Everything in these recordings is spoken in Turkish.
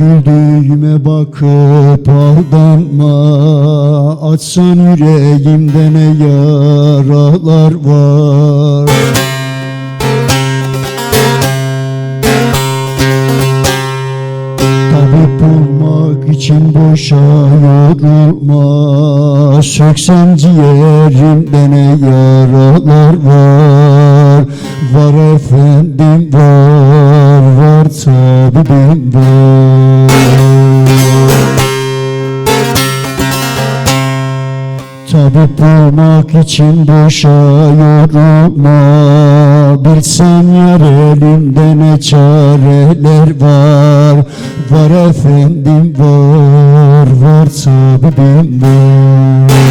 güldüğüme bakıp aldanma. Açsan yüreğimde ne yaralar var? Tabip olmak için boşa yorulma. Söksen ciğerimde ne yaralar var? Var efendim var. Var tabibim var Tabip olmak için boşa yorulma Bilsen yar elimde ne çareler var. Var efendim var Var tabibim var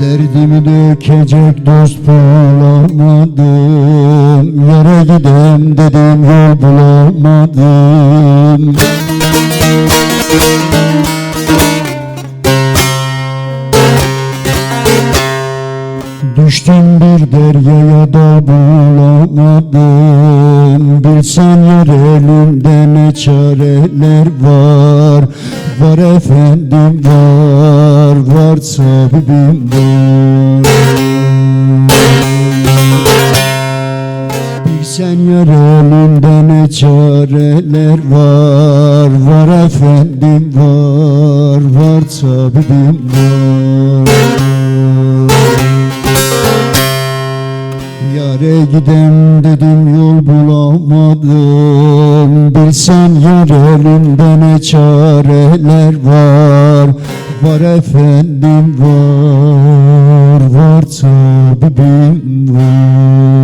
Derdimi dökecek dost bulamadım. Yere gidem dedim yol bulamadım. Düştüm bir deryaya da bulamadım. Bilsen yer elimde ne çareler var. Var efendim var, var tabibim Bilsen yer elimde ne çareler var? Var efendim var, var tabibim var Yare gidem dedim yol bulamadım. Bilsen yer elimde ne çareler var Var efendim var, var tabibim var